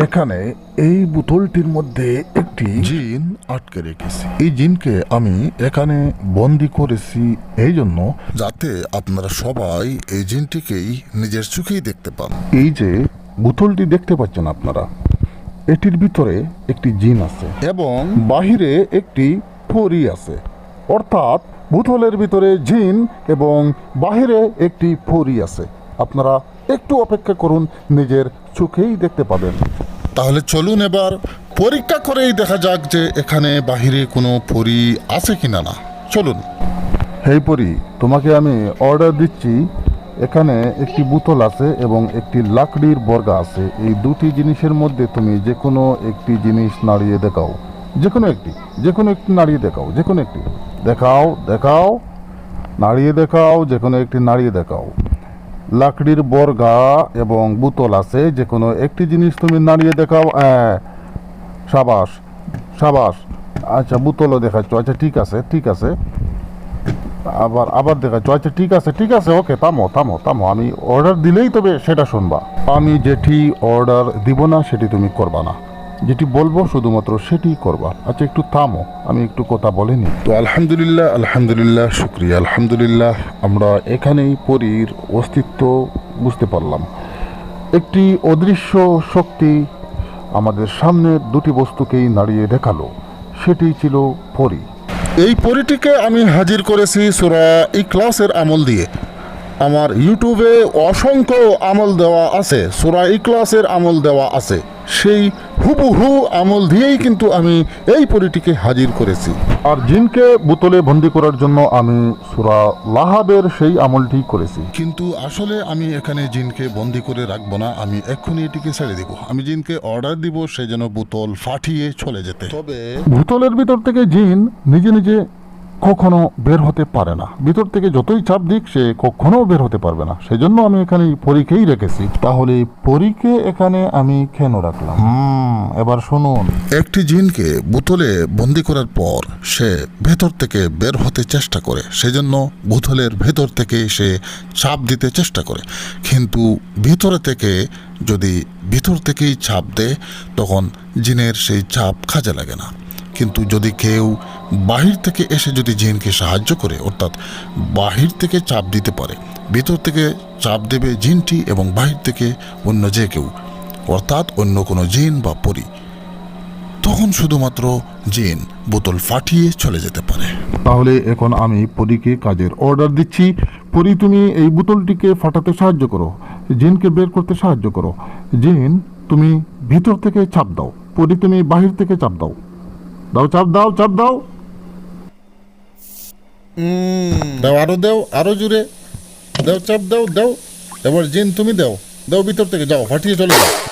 এখানে এই বোতলটির মধ্যে একটি জিন আটকে রেখেছি। এই জিনকে আমি এখানে বন্দি করেছি এই জন্য যাতে আপনারা সবাই এই জিনটিকেই নিজের চোখেই দেখতে পান। এই যে বোতলটি দেখতে পাচ্ছেন আপনারা এটির ভিতরে একটি জিন আছে এবং বাহিরে একটি ফরি আছে। অর্থাৎ বোতলের ভিতরে জিন এবং বাহিরে একটি ফরি আছে। আপনারা একটু অপেক্ষা করুন নিজের চোখেই দেখতে পাবেন। তাহলে চলুন এবার পরীক্ষা করেই দেখা যাক যে এখানে বাহিরে কোনো পরি আছে কিনা না। চলুন। হেই পরি, তোমাকে আমি অর্ডার দিচ্ছি। এখানে একটি বোতল আছে এবং একটি লাকড়ির বর্গা আছে। এই দুটি জিনিসের মধ্যে তুমি যে কোনো একটি জিনিস নাড়িয়ে দেখাও। যে কোনো একটি যে কোনো একটি নাড়িয়ে দেখাও যে কোনো একটি। দেখাও দেখাও, নাড়িয়ে দেখাও যে কোনো একটি নাড়িয়ে দেখাও। লাকড়ির বর্গা এবং বোতল আছে যে কোনো একটি জিনিস তুমি নাড়িয়ে দেখাও হ্যাঁ সাবাস সাবাস। আচ্ছা বোতলও দেখাচ্ছ। আচ্ছা ঠিক আছে ঠিক আছে। আবার আবার দেখাচ্ছ। আচ্ছা ঠিক আছে ঠিক আছে, ওকে, থামো থামো থামো। আমি অর্ডার দিলেই তবে সেটা শুনবা। আমি যেটি অর্ডার দিব না, সেটি তুমি করবা না। যেটি বলব শুধুমাত্র সেটি করবা। আচ্ছা একটু থামো আমি একটু কথা বলিনি তো আলহামদুলিল্লাহ আলহামদুলিল্লাহ শুক্রিয়া। আলহামদুলিল্লাহ আমরা এখানেই পরীর অস্তিত্ব বুঝতে পারলাম। একটি অদৃশ্য শক্তি আমাদের সামনে দুটি বস্তুকেই নাড়িয়ে দেখাল সেটি ছিল পরী। এই পরিটিকে আমি হাজির করেছি সুরা ইকলাসের আমল দিয়ে। আমার ইউটিউবে অসংখ্য আমল দেওয়া আছে সুরা ইকলাসের আমল দেওয়া আছে। সেই হুবহু আমল দিয়েই কিন্তু আমি এই পরিটিকে হাজির করেছি। আর জিনকে বোতলে বন্দি করার জন্য আমি সুরা লাহাবের সেই আমলটি করেছি। কিন্তু আসলে আমি এখানে জিনকে বন্দি করে রাখব না আমি এক্ষুনি এটিকে ছেড়ে দিব। আমি জিনকে অর্ডার দিব সে যেন বোতল ফাটিয়ে চলে যেতে। তবে বোতলের ভিতর থেকে জিন নিজে নিজে কখনো বের হতে পারে না। ভিতর থেকে যতই চাপ দিক সে কখনো বের হতে পারবে না। সেজন্য আমি এখানে পরীকেই রেখেছি। তাহলে পরীকে এখানে আমি কেন রাখলাম? এবার শুনুন। একটি জিনকে বোতলে বন্দি করার পর সে ভেতর থেকে বের হতে চেষ্টা করে, সেজন্য বোতলের ভেতর থেকে সে চাপ দিতে চেষ্টা করে। কিন্তু ভিতরে থেকে, যদি ভিতর থেকেই চাপ দেয়, তখন জিনের সেই চাপ কাজে লাগে না। কিন্তু যদি কেউ বাহির থেকে এসে যদি জিনকে সাহায্য করে, অর্থাৎ বাহির থেকে চাপ দিতে পারে, ভিতর থেকে চাপ দেবে জিনটি এবং বাহির থেকে অন্য যে কেউ অর্থাৎ অন্য কোনো জিন বা পরী। তখন শুধুমাত্র জিন বোতল ফাটিয়ে চলে যেতে পারে। তাহলে এখন আমি পরীকে কাজের অর্ডার দিচ্ছি। পরী তুমি এই বোতলটিকে ফাটাতে সাহায্য করো। জিনকে বের করতে সাহায্য করো। জিন তুমি ভিতর থেকে চাপ দাও। পরী তুমি বাহির থেকে চাপ দাও। দাও চাপ দাও চাপ দাও। দাও আরও দাও আরও জুড়ে দাও চাপ দাও দাও। এবার জিন তুমি দাও। দাও ভিতর থেকে যাও ফাটিয়ে চলে যাও।